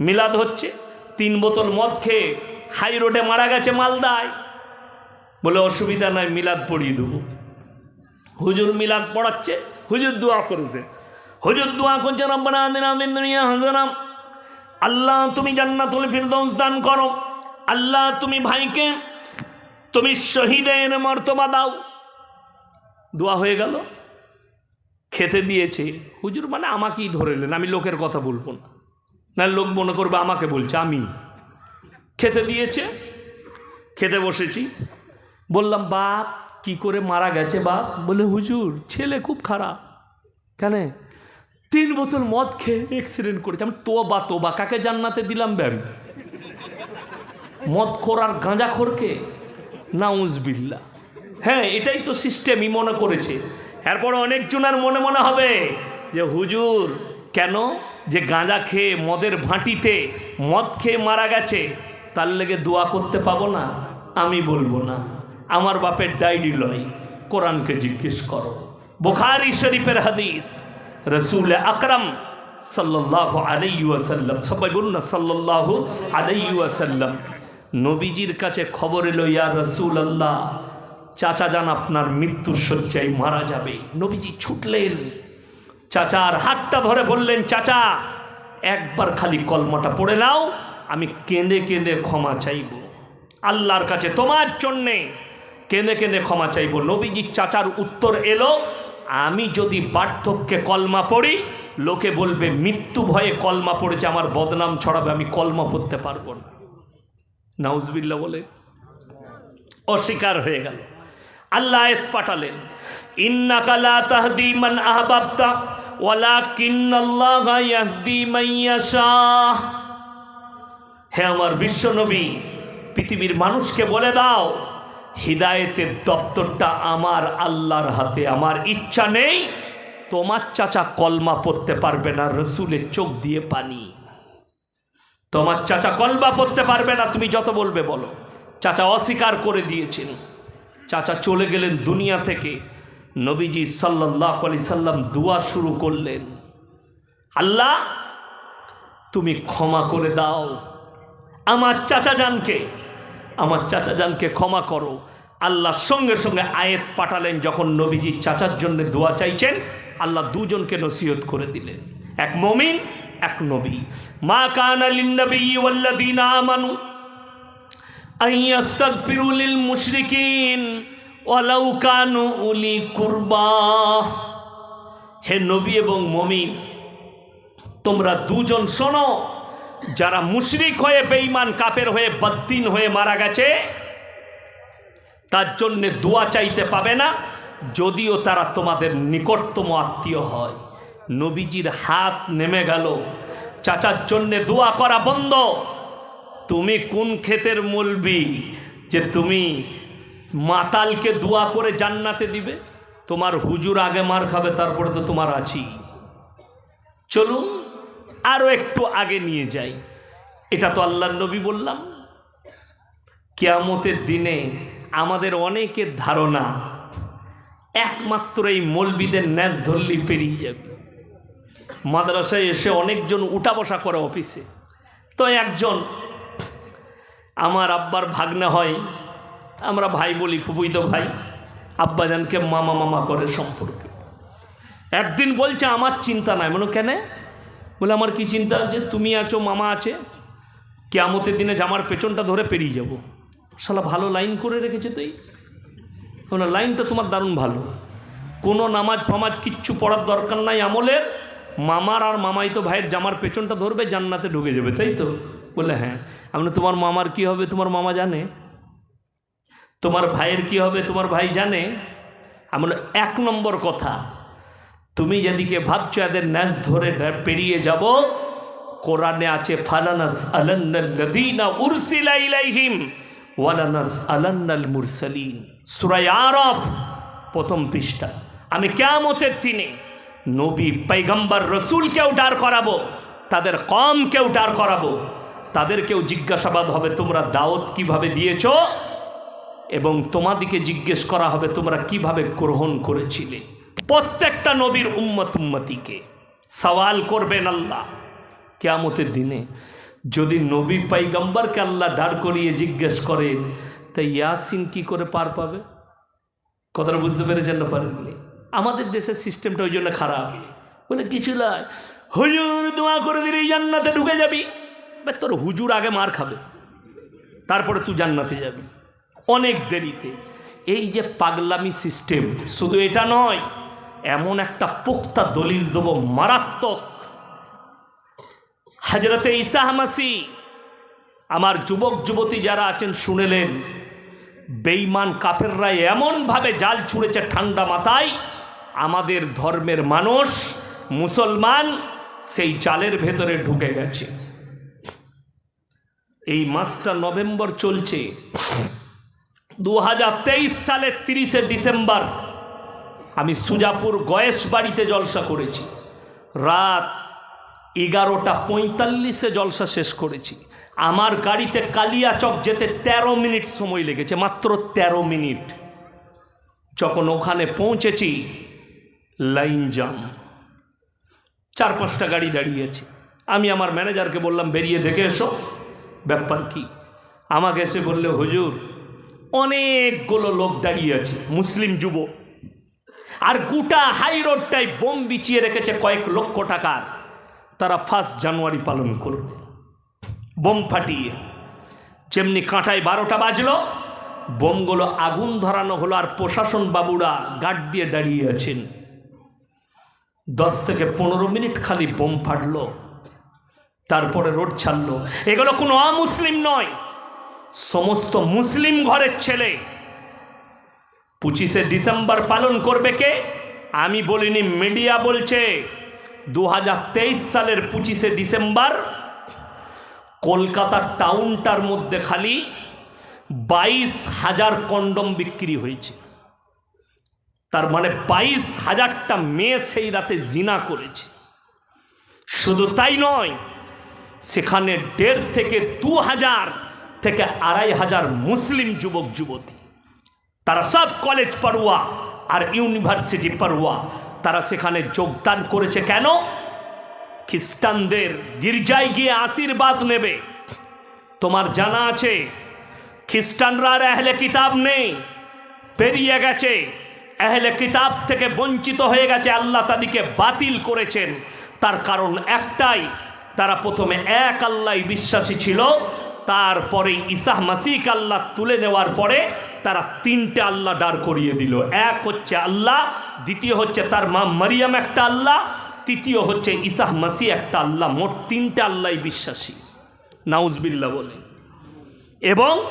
মিলাদ হচ্ছে। তিন বোতল মদ খেয়ে হাই রোডে মারা গেছে মালদায়। বলে অসুবিধা নাই, মিলাদ পড়িয়ে দেবো। হুজুর মিলাদ পড়াচ্ছে, হুজুর দোয়া করবে। হুজুর দোয়া করছে, রব্বানা আদিনা মিন দুনিয়া হাসানাম আল্লাহ, তুমি জান্নাতুল ফিরদৌস দান করো। আল্লাহ, তুমি ভাইকে, তুমি শহীদের মর্তবা দাও। দোয়া হয়ে গেল। খেতে দিয়েছে। হুজুর মানে আমাকেই ধরেলেন, আমি লোকের কথা বলব না। না লোক মনে করবে আমাকে বলছে, আমি। খেতে দিয়েছে, খেতে বসেছি। বললাম, বাপ, কি করে মারা গেছে বাপ? বলে, হুজুর, ছেলে খুব খারাপ। কেন? তিন বোতল মদ খেয়ে অ্যাক্সিডেন্ট করেছে। আমি তোবা তোবা, কাকে জান্নাতে দিলাম ব্যাম মদ খোর আর গাঁজা খোরকে? নাউজবিল্লা হ্যাঁ এটাই তো সিস্টেমই মনে করেছে। এরপরে অনেকজনের মনে মনে হবে যে, হুজুর, কেন? যে গাঁজা খেয়ে মদের ভাঁটিতে মদ খেয়ে মারা গেছে, তার লেগে দোয়া করতে পাবো না, আমি বলব না। আমার বাপের ডায়েরি লয়, কোরআনকে জিজ্ঞেস করো। বোখারি শরীফের হাদিস, রসুল আকরম সাল্লাহ আলাইসাল্লাম সবাই বলুন না সাল্লাহ আলাইসাল্লাম নবীজির কাছে খবর এলো, ইয়া রসুল আল্লাহ চাচা যান আপনার মৃত্যুর শয্যায় মারা যাবে। নবীজি ছুটলেন। চাচার হাতটা ধরে বললেন, চাচা, একবার খালি কলমাটা পড়ে নাও, আমি কেঁদে কেঁদে ক্ষমা চাইব। আল্লাহর কাছে তোমার জন্যে কেঁদে কেঁদে ক্ষমা চাইব। নবীজির চাচার উত্তর এলো, আমি যদি বার্ধক্যে কলমা পড়ি, লোকে বলবে, মৃত্যু ভয়ে কলমা পড়েছে, আমার বদনাম ছড়াবে, আমি কলমা পড়তে পারব না। নাউজবিল্লা বলে অস্বীকার হয়ে গেল। আল্লাহ আয়াত পাঠালেন, ইন্নাকা লা তাহদি মান আহবাবতা, ওয়ালাকিন্নাল্লাহা ইয়াহদি মান ইয়াশা হে আমার বিশ্বনবী, পৃথিবীর মানুষকে বলে দাও, হৃদায়তের দপ্তরটা আমার আল্লাহর হাতে, আমার ইচ্ছা নেই, তোমার চাচা কলমা পড়তে পারবে না, রসুলের চোখ দিয়ে পানি। তোমার চাচা কলমা পড়তে পারবে না, তুমি যত বলবে বলো। চাচা অস্বীকার করে দিয়েছেন। চাচা চলে গেলেন দুনিয়া থেকে। নবীজি সাল্লাহ আলি সাল্লাম দুয়া শুরু করলেন। আল্লাহ, তুমি ক্ষমা করে দাও। আমার চাচা জানকে, আমার চাচা জানকে ক্ষমা করো। আল্লাহ সঙ্গে সঙ্গে আয়েত পাঠালেন, যখন নবীজি চাচার জন্য দোয়া চাইছেন, আল্লাহ দুজনকে নসিহত করে দিলেন। এক মমিন, এক নবী। মা কান আলিন নবী ওয়াল্লাযীনা আমানু। আইয়াস্তাগফিরু লিল মুশরিকিন ওয়ালাউ কানু উলি কুরবা হে নবী এবং মমিন, তোমরা দুজন শোনো, যারা মুশরিক হয়ে বেঈমান কাপের হয়ে বদ্দিন হয়ে মারা গেছে, তার জন্যে দোয়া চাইতে পাবে না, যদিও তারা তোমাদের নিকটতম আত্মীয় হয়। নবীজির হাত নেমে গেল। চাচার জন্যে দোয়া করা বন্ধ। তুমি কোন ক্ষেতের মলবি যে তুমি মাতালকে দোয়া করে জান্নাতে দিবে? তোমার হুজুর আগে মার খাবে, তারপরে তো তোমার আছি। চলুন আরও একটু আগে নিয়ে যাই। এটা তো আল্লাহ নবী বললাম। কেয়ামতের দিনে আমাদের অনেকের ধারণা একমাত্র এই মলবিদের ন্যাস ধরলেই পেরিয়ে যাবে। মাদ্রাসায় এসে অনেকজন উঠা বসা করে অফিসে। তো একজন আমার আব্বার ভাগ্নে হয়। আমরা ভাই বলি ফুপুই তো ভাই। আব্বাজানকে মামা মামা করে সম্পর্কে। একদিন বলছে, আমার চিন্তা নাই। মনে কেন? বলে, আমার কি চিন্তা আছে? তুমি আছো, মামা আছে। কেয়ামতের দিনে জামার পেছনটা ধরে পেরিয়ে যাব। শালা, ভালো লাইন করে রেখেছে তুই লাইনটা তোমার দারুণ ভালো। কোনো নামাজ ফামাজ কিচ্ছু পড়ার দরকার নাই আমলের। মামার আর মামাই তো ভাইয়ের জামার পেছনটা ধরবে, জান্নাতে ঢুকে যাবে, তাই তো? বলে হ্যাঁ। আমি তোমার মামার কি হবে? তোমার মামা জানে। তোমার ভাইয়ের কি হবে? তোমার ভাই জানে। আমার এক নম্বর কথা, তুমি যেদিকে ভাবছ এদের ন্যাস ধরে পেরিয়ে যাব। কোরআনে আছে ফালানাস আলান্নাল্লাযীনা উরসিলা ওয়ালানাস আলান্নাল মুরসালিন। সূরা আরাফ, প্রথম পৃষ্ঠা। আমি কিয়ামতের দিনে নবী পয়গম্বর রসুলকেও ডার করাবো, তাদের কমকেও ডার করাবো। তাদেরকেও জিজ্ঞাসাবাদ হবে, তোমরা দাওয়াত কীভাবে দিয়েছ? এবং তোমাদিকে জিজ্ঞেস করা হবে, তোমরা কীভাবে গ্রহণ করেছিলে? প্রত্যেকটা নবীর উম্মত উম্মতিকে সওয়াল করবেন আল্লাহ। কেয়ামতের দিনে যদি নবী পাইগাম্বারকে আল্লাহ দাঁড় করিয়ে জিজ্ঞেস করেন তাই ইয়াসিন কি করে পার পাবে? কথাটা বুঝতে পেরেছেন না পারেননি? আমাদের দেশের সিস্টেমটা ওই জন্য খারাপ। বলে, কিছু নয় হুজুর, দোয়া করে দিলে, জান্নাতে ঢুকে যাবি। তোর হুজুর আগে মার খাবে। তারপরে তুই জান্নাতে যাবি। অনেক দেরিতে। এই যে পাগলামি সিস্টেম, শুধু এটা নয়, এমন একটা পোক্তা দলিল দেবো মারাত্মক। হাজরতে ঈসা হামাসি, আমার যুবক, যুবতী যারা আছেন, শুনেলেন বেইমান কাফেররা এমনভাবে জাল ছুঁড়েছে ঠান্ডা মাথায় আমাদের ধর্মের মানুষ, মুসলমান, সেই জালের ভেতরে ঢুকে গেছে। এই মাসটা নভেম্বর চলছে। দু সালের তিরিশে ডিসেম্বর আমি সুজাপুর গয়েশ বাড়িতে জলসা করেছি। রাত এগারোটা পঁয়তাল্লিশে জলসা শেষ করেছি। আমার গাড়িতে কালিয়াচক যেতে ১৩ মিনিট সময় লেগেছে, মাত্র ১৩ মিনিট। যখন ওখানে পৌঁছেছি লাইন জাম। চার পাঁচটা গাড়ি দাঁড়িয়েছে। আমি আমার ম্যানেজারকে বললাম, বেরিয়ে দেখে এসো। ব্যাপার কি? আমাকে এসে বললে, হুজুর, অনেকগুলো লোক দাঁড়িয়ে আছে, মুসলিম যুব আর গোটা হাই রোডটাই বোম বিছিয়ে রেখেছে কয়েক লক্ষ টাকার। তারা ফার্স্ট জানুয়ারি পালন করবে। বোম ফাটিয়ে। যেমনি কাঁটায় বারোটা বাজলো বোমগুলো আগুন ধরানো হলো আর প্রশাসন বাবুরা গার্ড দিয়ে দাঁড়িয়ে আছেন। দশ থেকে পনেরো মিনিট খালি বোম ফাটলো, তারপরে রোড ছাড়লো। এগুলো কোনো অমুসলিম নয়, সমস্ত মুসলিম ঘরের ছেলে। পঁচিশে ডিসেম্বর পালন করবে কে? আমি বলিনি, মিডিয়া বলছে দু হাজার তেইশ সালের পঁচিশে ডিসেম্বর কলকাতা টাউনটার মধ্যে খালি বাইশ হাজার কন্ডম বিক্রি হয়েছে। তার মানে বাইশ হাজারটা মেয়ে সেই রাতে জিনা করেছে। শুধু তাই নয়, সেখানে দেড় থেকে দু হাজার থেকে আড়াই হাজার মুসলিম যুবক, যুবতী। তারা সব কলেজ পড়ুয়া আর ইউনিভার্সিটি পড়ুয়া। তারা সেখানে যোগদান করেছে কেন? খ্রিস্টানদের গির্জায় গিয়ে আশীর্বাদ নেবে। তোমার জানা আছে, খ্রিস্টানরা আর আহলে কিতাব নেই, পেরিয়ে গেছে। আহলে কিতাব থেকে বঞ্চিত হয়ে গেছে, আল্লাহ তাদেরকে বাতিল করেছেন। তার কারণ একটাই, তারা প্রথমে এক আল্লাহ বিশ্বাসী ছিল, তারপরে ইসাহ মাসিক আল্লাহ তুলে নেওয়ার পরে তারা তিনটে আল্লাহ দাঁড় করিয়ে দিল। এক হচ্ছে আল্লাহ, দ্বিতীয় হচ্ছে তার মা মারিয়াম একটা আল্লাহ, তৃতীয় হচ্ছে ইসাহ মাসি একটা আল্লাহ। মোট তিনটে আল্লাহ বিশ্বাসী। নাউজবিল্লা বলে। এবং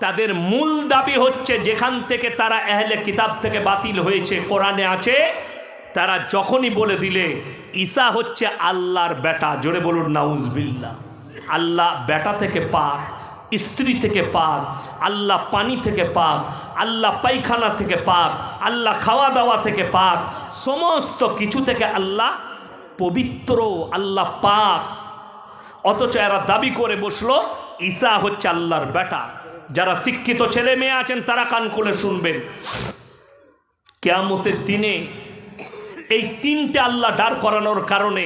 তাদের মূল দাবি হচ্ছে যেখান থেকে তারা এহলে কিতাব থেকে বাতিল হয়েছে, কোরআনে আছে, তারা যখনই বলে দিলে, ঈসা হচ্ছে আল্লাহর বেটা, জোরে বলুন নাউজবিল্লা আল্লাহ বেটা থেকে পাক, স্ত্রী থেকে পাক, আল্লাহ পানি থেকে পাক, আল্লাহ পায়খানা থেকে পাক, আল্লাহ খাওয়া দাওয়া থেকে পাক, সমস্ত কিছু থেকে আল্লাহ পবিত্র, আল্লাহ পাক। অথচ এরা দাবি করে বসল, ঈসা হচ্ছে আল্লাহর বেটা। যারা শিক্ষিত ছেলে মেয়ে আছেন, তারা কান খুলে শুনবেন। কেয়ামতের দিনে এই তিনটে আল্লাহ দাঁড় করানোর কারণে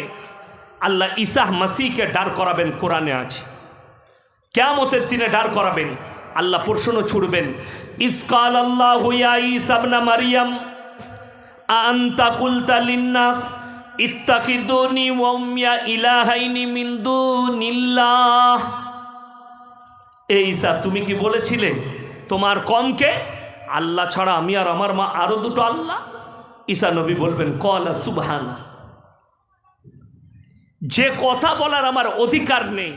আল্লাহ ইসাহ মাসিকে দাঁড় করাবেন, কোরআনে আছে। কেয়ামতের দিনে দাঁড় করাবেন, আল্লাহ প্রশ্ন ছুড়বেন ইসকাল আল্লাহ হুইয়া ইসাবনা মারিয়াম আন্তা কুলতা লিন্নাস, ইত্তাকিদুনি ওয়াম্মিয়া ইলাহাইনি মিন দুনিল্লাহ। এই ঈসা তুমি কি বলেছিলে? তোমার কমকে? আল্লাহ ছাড়া আমি আর আমার মা আরও দুটো আল্লাহ? ঈসা নবী বলবেন, কলা সুবহানা যে কথা বলার আমার অধিকার নেই,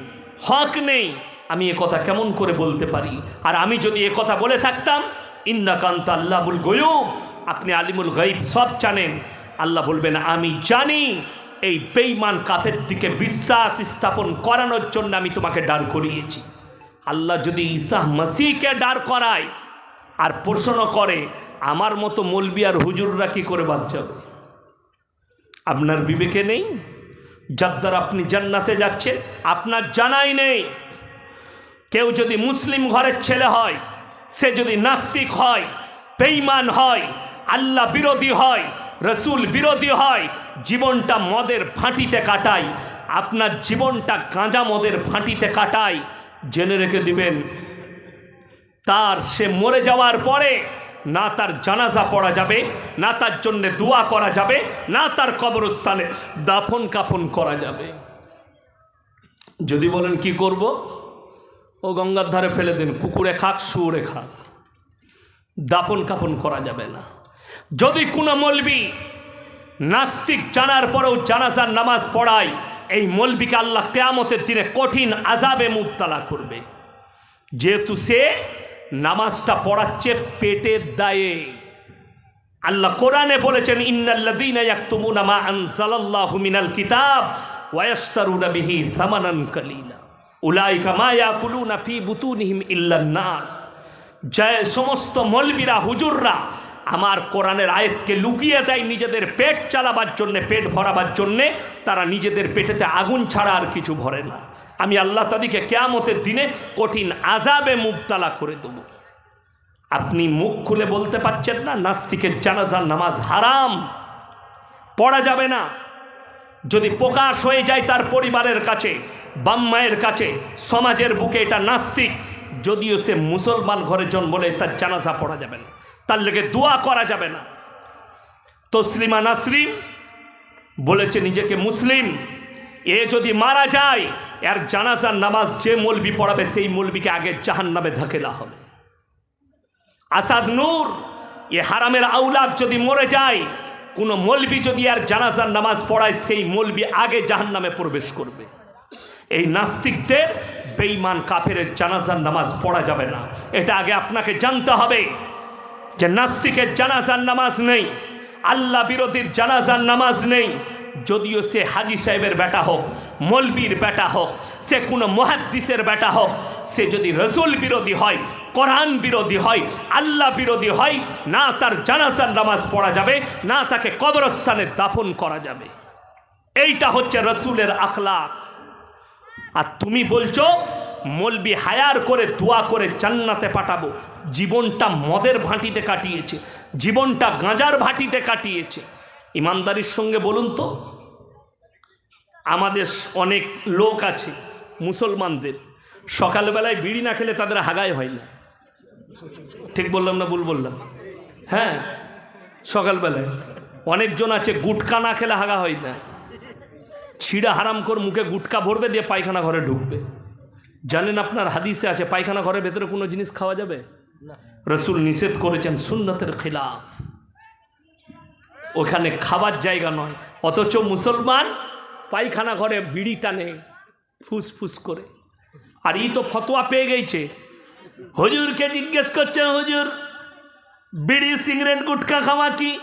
হক নেই, আমি এ কথা কেমন করে বলতে পারি? আর আমি যদি এ কথা বলে থাকতাম ইন্নাকান্ত আল্লাহুল গয়ুব। আপনি আলিমুল গাইব সব জানেন। আল্লাহ বলবেন, আমি জানি, এই বেইমান কাফের দিকে বিশ্বাস স্থাপন করানোর জন্য আমি তোমাকে দাঁড় করিয়েছি। আল্লাহ যদি ঈসা মাসিকে ডার করায় আর প্রশ্ন করে, আমার মতো মলবি আর হুজুররা কি করে বাদ যাবে? আপনার বিবেকে নেই? যার আপনি জান্নাতে যাচ্ছেন আপনার জানাই নেই। কেউ যদি মুসলিম ঘরের ছেলে হয়, সে যদি নাস্তিক হয় বেইমান হয়, আল্লাহ বিরোধী হয়, রসুল বিরোধী হয়, জীবনটা মদের ফাঁটিতে কাটায়, আপনার জীবনটা গাঁজা মদের ফাঁটিতে কাটায় জেনে রেখে দিবেন, তার সে মরে যাওয়ার পরে না তার জানাজা পড়া যাবে, না তার জন্য দোয়া করা যাবে, না তার কবরস্থানে দাফন কাফন করা যাবে। যদি বলেন কি করব? ও গঙ্গার ধারে ফেলে দিন কুকুরে খাক, শুয়োরে খাক। দাপন কাপন করা যাবে না। যদি কোনো মলবি নাস্তিক জানার পরেও জানাজার নামাজ পড়ায় এই মলবিকে আল্লাহ কেয়ামতের দিনে কঠিন আজাবে মুক্তালা করবে। যেহেতু সে নামাজটা পড়াচ্ছে পেটের দায়ে। আল্লাহ কোরআনে বলেছেন আনজালাল্লাহু মিনাল কিতাব যে সমস্ত মলবিরা, হুজুররা আমার কোরআনের আয়াতকে লুকিয়ে দেয় নিজেদের পেট চালাবার জন্যে, পেট ভরাবার জন্যে, তারা নিজেদের পেটেতে আগুন ছাড়া আর কিছু ভরে না। আমি আল্লাহ তাদিকে কেয়ামতের দিনে কঠিন আজাবে মুক্তালা করে দেবো। আপনি মুখ খুলে বলতে পারছেন না, নাস্তিকের জানাজার নামাজ হারাম, পড়া যাবে না। যদি প্রকাশ হয়ে যায় তার পরিবারের কাছে বাম্মায়ের কাছে, সমাজের বুকে এটা নাস্তিক, যদিও সে মুসলমান ঘরে জন্ম বলে তার জানাজা পড়া যাবে না। তার লেগে দোয়া করা যাবে না। তসলিমা নাসরিন বলেছে, নিজেকে মুসলিম, এ যদি মারা যায়, এর জানাজার নামাজ যে মলবি পড়াবে, সেই মলবিকে আগে জাহান নামে ধাকেলা হবে। আসাদ নূর, এ হারামের আউলাদ যদি মরে যায়, কোনো মলবি যদি আর জানাজার নামাজ পড়ায়, সেই মলবি আগে জাহান নামে প্রবেশ করবে। এই নাস্তিকদের বেঈমান কাফের জানাজার নামাজ পড়া যাবে না। এটা আগে আপনাকে জানতে হবে। যে নাস্তিকের জানাজার নামাজ নেই, আল্লাহ বিরোধীর জানাজার নামাজ নেই, যদিও সে হাজি সাহেবের বেটা হোক, মলবির বেটা হোক, সে কোনো মহাদ্দিসের বেটা হোক, সে যদি রসুল বিরোধী হয়, কোরআন বিরোধী হয়, আল্লাহ বিরোধী হয়, না তার জানাজার নামাজ পড়া যাবে, না তাকে কবরস্থানে দাফন করা যাবে। এইটা হচ্ছে রসুলের আখলাক। আর তুমি বলছো মলবি হায়ার করে দোয়া করে জান্নাতে পাঠাবো। জীবনটা মদের ভাঁটিতে কাটিয়েছে, জীবনটা গাঁজার ভাটিতে কাটিয়েছে। ইমানদারির সঙ্গে বলুন তো, আমাদের অনেক লোক আছে, মুসলমানদের, সকালবেলায় বিড়ি না খেলে তাদের হাগায় হয় না। ঠিক বললাম না ভুল বললাম? হ্যাঁ সকালবেলায়। অনেকজন আছে, গুটকা না খেলে হাগা হয় না। ছিঁড়া হারাম কর মুখে গুটকা ভরবে, দিয়ে পায়খানা ঘরে ঢুকবে। জানেন আপনার হাদিসে আছে পায়খানা ঘরের ভেতরে কোনো জিনিস খাওয়া যাবে? রসুল নিষেধ করেছেন সুন্নতের খিলাফ। ওখানে খাবার জায়গা নয় অথচ মুসলমান পায়খানা ঘরে বিড়ি টানে ফুসফুস করে। আর ই তো ফতোয়া পেয়ে গেছে। হুজুরকে জিজ্ঞেস করছে হুজুর বিড়ি সিগারেট গুটকা খাওয়া কি?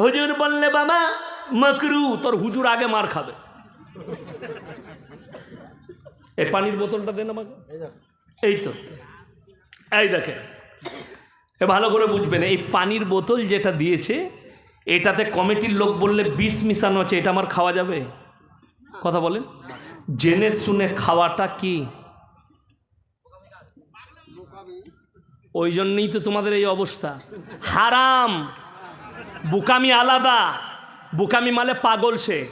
হুজুর বললে বাবা মকরু। তোর হুজুর আগে মার খাবে। এই পানির বোতলটা দেন আমাকে। এই তো। এই দেখে এ ভালো করে বুঝবেন, এই পানির বোতল যেটা দিয়েছে, এটাতে কমিটির লোক বললে বিষ মিশানো আছে, এটা আমার খাওয়া যাবে? কথা বলেন। জেনে শুনে খাওয়াটা কি? ওই জন্যই তো তোমাদের এই অবস্থা। হারাম। বুকামি আলাদা। বুকামি মানে পাগল সে।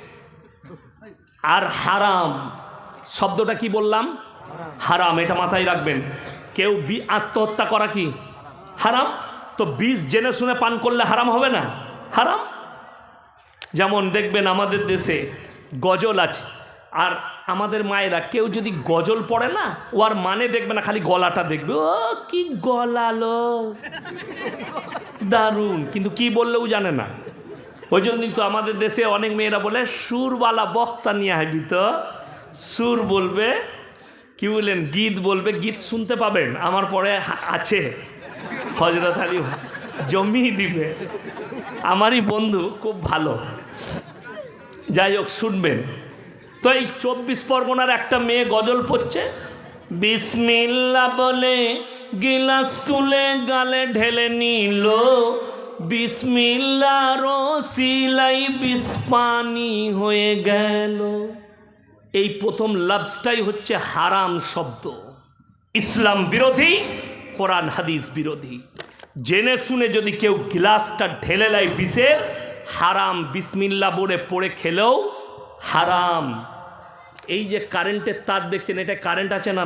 আর হারাম। শব্দটা কি বললাম? হারাম, এটা মাথায় রাখবেন। কেউ বি আত্মহত্যা করা কি? হারাম? তো বিষ জেনে শুনে পান করলে হারাম হবে না? হারাম? যেমন দেখবেন আমাদের দেশে গজল আছে, আর আমাদের মায়েরা কেউ যদি গজল পড়ে না, ও আর মানে দেখবে না, খালি গলাটা দেখবে। ও, কি গলালো। দারুণ। কিন্তু কি বললেও জানে না। ওই জন্যই তো আমাদের দেশে অনেক মেয়েরা বলে, সুরওয়ালা বক্তা নিয়ে আসবি তো। সুর বলবে, কি বললেন? গীত বলবে, গীত শুনতে পাবেন, আমার পরে আছে। হজরত আলী জমি দিবে। আমারই বন্ধু, খুব ভালো। যাই হোক, শুনবেন। তো এই চব্বিশ পরগনার একটা মেয়ে গজল পড়ছে, বিসমিল্লা বলে গিলাস তুলে গালে ঢেলে নিল, বিসমিল্লার সিলাই বিস্পানি হয়ে গেল। এই প্রথম লাভসটাই হচ্ছে হারাম শব্দ। ইসলাম বিরোধী, কোরআন, হাদিস বিরোধী। জেনে শুনে যদি কেউ গ্লাসটা ঢেলে নেয় বিষের হারাম বিসমিল্লা বলে পড়ে খেলেও হারাম। এই যে কারেন্টের তার দেখছেন, এটা কারেন্ট আছে না না?